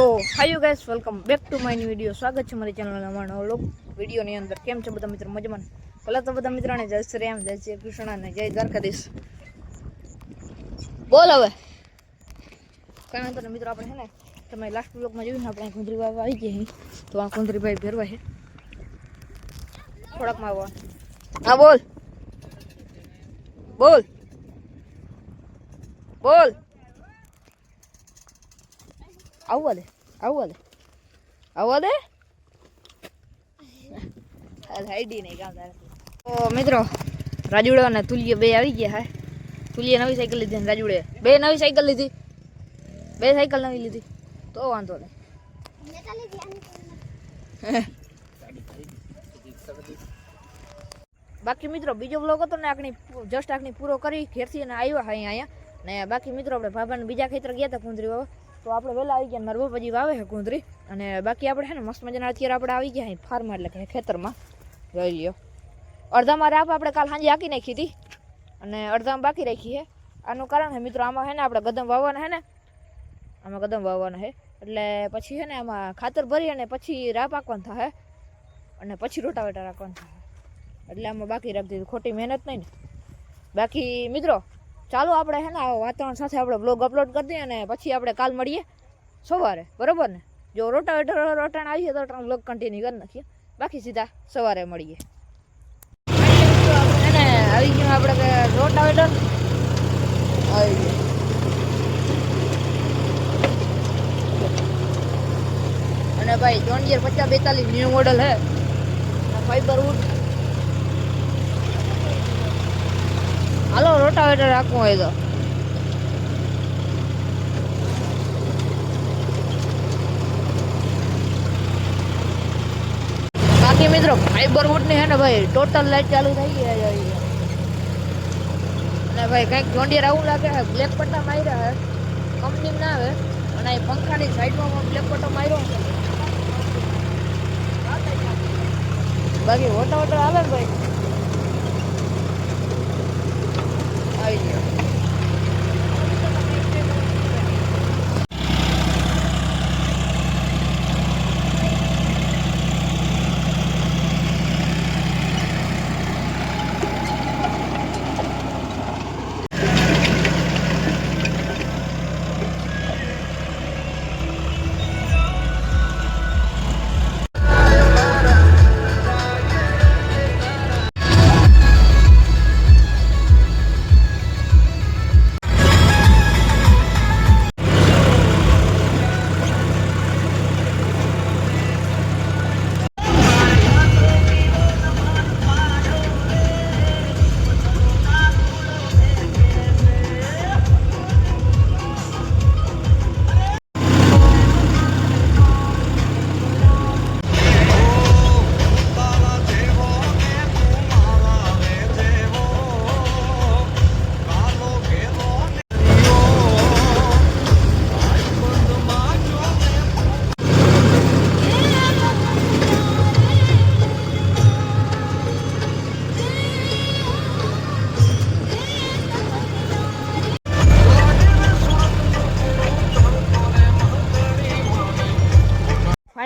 तो hi you guys welcome back to my new video स्वागत है मेरे चैनल में नव लोग वीडियो नहीं अंदर केम छो बता मित्र मजा मन पहला तो बता मित्र ने जय श्री राम जय श्री कृष्ण ने जय द्वारकाधीश बोल हवे कोई मित्र मित्र अपन है ना तो मैं लास्ट ब्लॉग में जोई ना अपन कुंद्री बाबा आई गए तो वहां कुंद्री भाई भरवा है थोड़ा मावा हां बोल।, बोल।, बोल। आवले आवले आवले આ હાઈડી નઈ કામ કરે તો મિત્રો રાજુડે અને તુલિયા બે આવી ગયા હાય તુલિયા નવી સાયકલ લીધી રાજુડે બે નવી સાયકલ લીધી બે સાયકલ નવી લીધી તો વાંધો ન હેતા લીધી આની હે સાડી કાઈ ગઈ તો જે સાડી બાકી મિત્રો બીજો વ્લોગ હતો ને આકની જસ્ટ આકની પૂરો કરી ખેતીને આયા હૈ આયા ને બાકી મિત્રો આપણે ભાભાને બીજા ખેતર ગયા તો પૂંદરીવા તો આપણે વહેલા આવી ગયા મારા બાપાજી વાવે છે કુંદરી અને બાકી આપણે છે ને મસ્ત મજાના અત્યારે આપણે આવી ગયા ફાર્મમાં એટલે કે ખેતરમાં જોઈ લ્યો અડધામાં રાપ આપણે કાલ સાંજે આંકી નાખી હતી અને અડધામાં બાકી રાખી છે આનું કારણ છે મિત્રો આમાં છે ને આપણે ગદમ વાવવાના છે ને આમાં ગદમ વાવવાના છે એટલે પછી છે ને આમાં ખાતર ભરી અને પછી રાપ આંકવાનું થાય અને પછી રોટાવેટા રાખવાનું થાય એટલે આમાં બાકી રાખી દીધું ખોટી મહેનત નહીં ને બાકી મિત્રો ચાલો આપણે હે ને વાતાવરણ સાથે આપણે બ્લોગ અપલોડ કરી દઈએ અને પછી આપણે કાલ મળીએ સવારે બરાબર ને જો રોટાવેટર રોટાણ આવી તો બ્લોગ કન્ટિન્યુ કરી નાખીએ બાકી સીધા સવારે મળીએ એને આવી ગયું આપણે રોટાવેટર આવી ગયું અને ભાઈ ત્રણ હજાર પચાસ બેતાલીસ ન્યૂ મોડલ હે ફાઈબર ઉઠ હાલો રોટાવેટર રાખવું હોય તો બાકી મિત્રો ફાઈબર વુડની હે ને ભાઈ ટોટલ લાઈટ ચાલુ થઈ ગઈ અને ભાઈ કંઈક જોંડિયર આવું લાગે છે બ્લેક પટ્ટા માર્યા હે કંપની ના આવે અને એ પંખાની સાઈડમાં બ્લેક પટ્ટો માર્યો બાકી વોટા વોટર આવે ને ભાઈ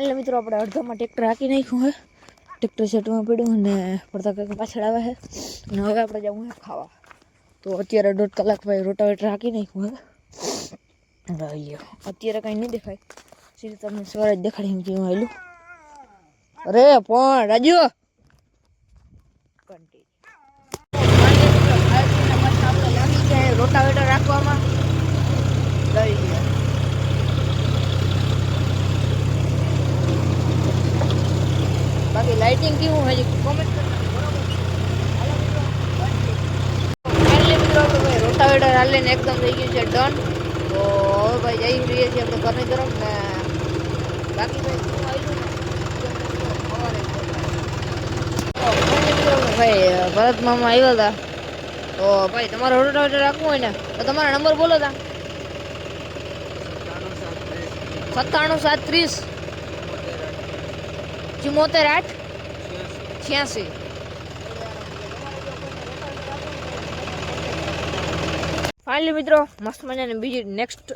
ફાઇનલ મિત્રો આપણે અડધામાં ટ્રેક્ટર હાકી નાખ્યું હે ટ્રેક્ટર સેટમાં પડ્યું અને પડતા કાંઈક પાછળ આવે છે અને હવે આપણે જવું હે ખાવા તો અત્યારે દોઢ કલાક ભાઈ રોટાવેટર હાકી નાખ્યું હે રહીએ અત્યારે કાંઈ નહીં દેખાય સીધું તમને સવારે જ દેખાડી એમ જેવું આવેલું અરે પણ રાજુ રોટાવેટર રાખવામાં લઈ ગયા लाइटिंग की हूँ हजी रोटावेटर हाल ने एकदम थी गये डन तो हम भाई जाइ रही थी अपने घर तरफ ने बाकी भाई भरत मामा आया था तो भाई तुम्हारा रोटावेटर राखव है तो तुम्हारा नंबर बोलो था सत्ताणु सात तीस चुम्बोतेर आठ क्या से फाइनली मित्रों मस्त मजा ने बीजी नेक्स्ट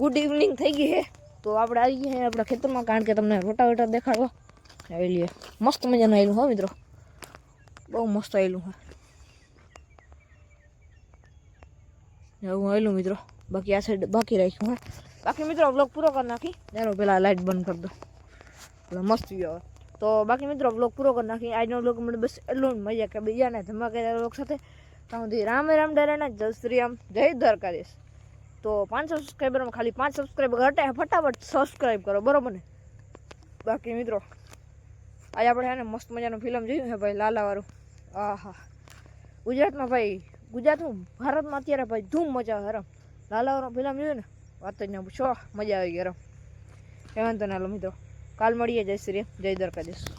गुड इवनिंग થઈ ગઈ છે તો આપણે આવી ગયા હે આપણા ખેતરમાં કારણ કે તમને રોટાવાટા દેખાડવા આવી લઈએ મસ્ત મજાનું આયલું હો મિત્રો બહુ મસ્ત આયલું હા નવું આયલું મિત્રો બાકી આ સાઈડ બાકી રાખું હા બાકી મિત્રો વ્લોગ પૂરો કરનાખી દેરો પહેલા લાઈટ બંધ કર દો બહુ મસ્ત યાર તો બાકી મિત્રો બ્લોગ પૂરો કરી નાખીએ આજનો બ્લોગ મને બસ એટલું મજા કે બીજાને ધમાકેદાર બ્લોગ સાથે ત્યાં સુધી રામ રામ ડરેના જય શ્રી આમ જય દ્વારકાધીશ તો પાંચ સબસ્ક્રાઈબરમાં ખાલી પાંચ સબસ્ક્રાઈબર ઘટે ફટાફટ સબસ્ક્રાઈબ કરો બરાબર ને બાકી મિત્રો આજે આપણે હે ને મસ્ત મજાનું ફિલ્મ જોયું છે ભાઈ લાલાવાળું આહા ગુજરાતમાં ભાઈ ગુજરાતમાં ભારતમાં અત્યારે ભાઈ ધૂમ મજા આવે હરમ લાલાવાળું ફિલ્મ જોયું ને વાત જ ન પૂછો મજા આવી ગઈ હરમ હેમંત નાલો મિત્રો કાલ મળીએ જય શ્રી જય દ્વારકાધીશ